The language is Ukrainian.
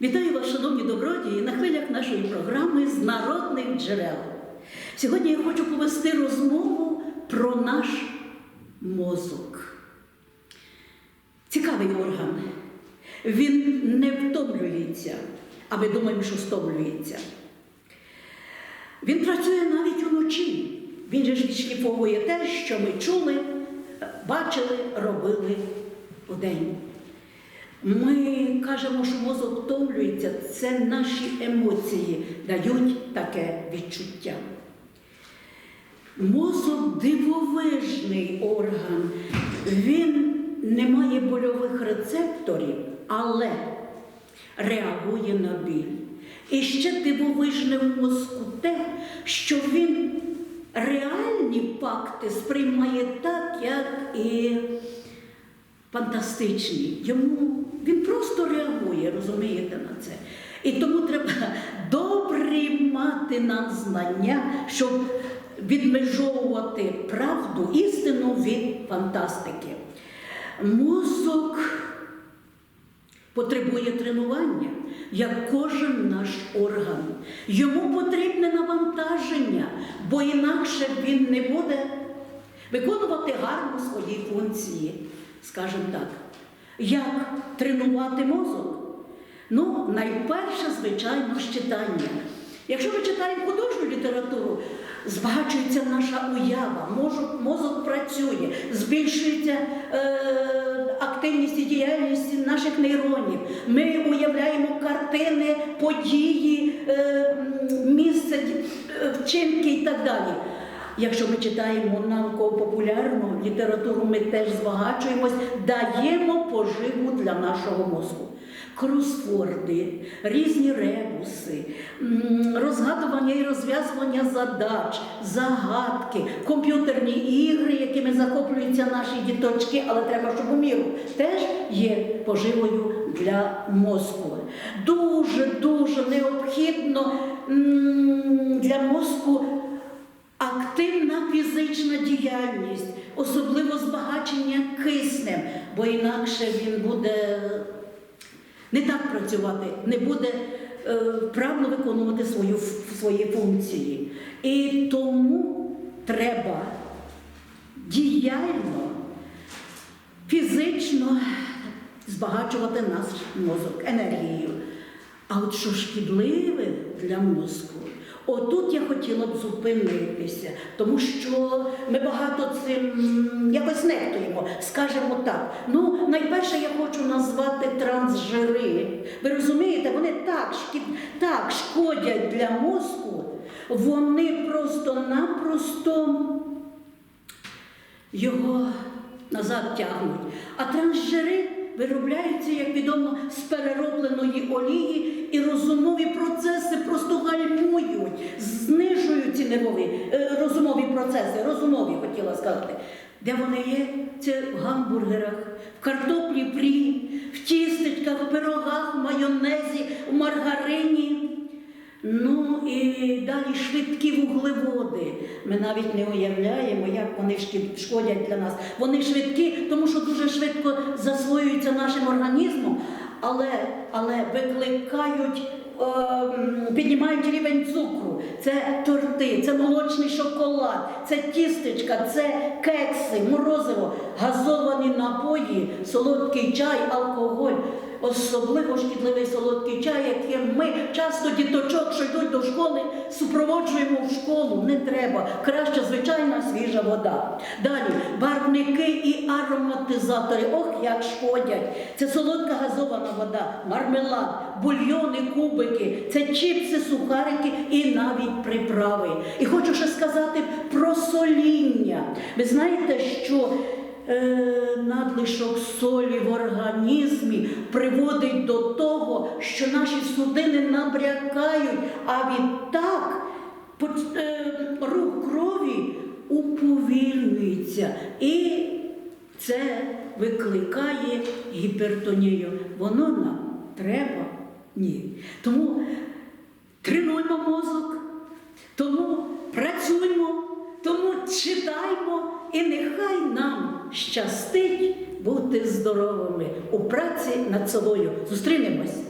Вітаю вас, шановні добродії, на хвилях нашої програми з народних джерел. Сьогодні я хочу повести розмову про наш мозок. Цікавий орган. Він не втомлюється, а ми думаємо, що стомлюється. Він працює навіть уночі. Він же ж відшліфовує те, що ми чули, бачили, робили удень. Ми кажемо, що мозок втомлюється, це наші емоції дають таке відчуття. Мозок дивовижний орган, він не має больових рецепторів, але реагує на біль. І ще дивовижне в мозку те, що він реальні факти сприймає так, як і фантастичні. Йому він просто реагує, розумієте на це. І тому треба добрі мати нам знання, щоб відмежовувати правду, істину від фантастики. Мозок потребує тренування, як кожен наш орган. Йому потрібне навантаження, бо інакше він не буде виконувати гарно свої функції, скажімо так. Як тренувати мозок? Ну, найперше, звичайно, з читання. Якщо ми читаємо художню літературу, збагачується наша уява, мозок, мозок працює, збільшується е, активність і діяльність наших нейронів. Ми уявляємо картини, події, е, місце, е, вчинки і так далі. Якщо ми читаємо науково-популярну літературу, ми теж збагачуємось, даємо поживу для нашого мозку. Кросворди, різні ребуси, розгадування і розв'язування задач, загадки, комп'ютерні ігри, якими захоплюються наші діточки, але треба, щоб у міру, теж є поживою для мозку. Дуже дуже необхідно для мозку фізична діяльність, особливо збагачення киснем, бо інакше він буде не так працювати, не буде е, вправно виконувати свою, свої функції. І тому треба діяльно, фізично збагачувати наш мозок енергією. А от що шкідливе для мозку, отут я хотіла б зупинитися, тому що ми багато цим якось нехтуємо, скажемо так. Ну, найперше я хочу назвати трансжири. Ви розумієте, вони так, шкід... так шкодять для мозку, вони просто-напросто його назад тягнуть. А трансжири виробляються, як відомо, з переробленої олії, і розумові процеси розумові процеси, розумові хотіла сказати. Де вони є? Це в гамбургерах, в картоплі фрі, в тістечках, в пирогах, в майонезі, в маргарині. Ну і далі швидкі вуглеводи. Ми навіть не уявляємо, як вони шкодять для нас. Вони швидкі, тому що дуже швидко засвоюються нашим організмом, але, але викликають, е, піднімають рівень цукру. Це торти, це молочний шоколад, це тістечка, це кекси, морозиво, газовані напої, солодкий чай, алкоголь. Особливо шкідливий солодкий чай, яким ми часто діточок, що йдуть до школи, супроводжуємо в школу. Не треба. Краще звичайна свіжа вода. Далі барвники і ароматизатори. Ох, як шкодять. Це солодка газована вода, мармелад, бульйони, кубики, це чіпси, сухарики і навіть приправи. І хочу ще сказати про соління. Ви знаєте, що надлишок солі в організмі приводить до того, що наші судини набрякають, а відтак е, рух крові уповільнюється. І це викликає гіпертонію. Воно нам треба? Ні. Тому тренуємо мозок, тому працюємо, тому читаймо, і нехай нам щастить бути здоровими у праці над собою. Зустрінемось.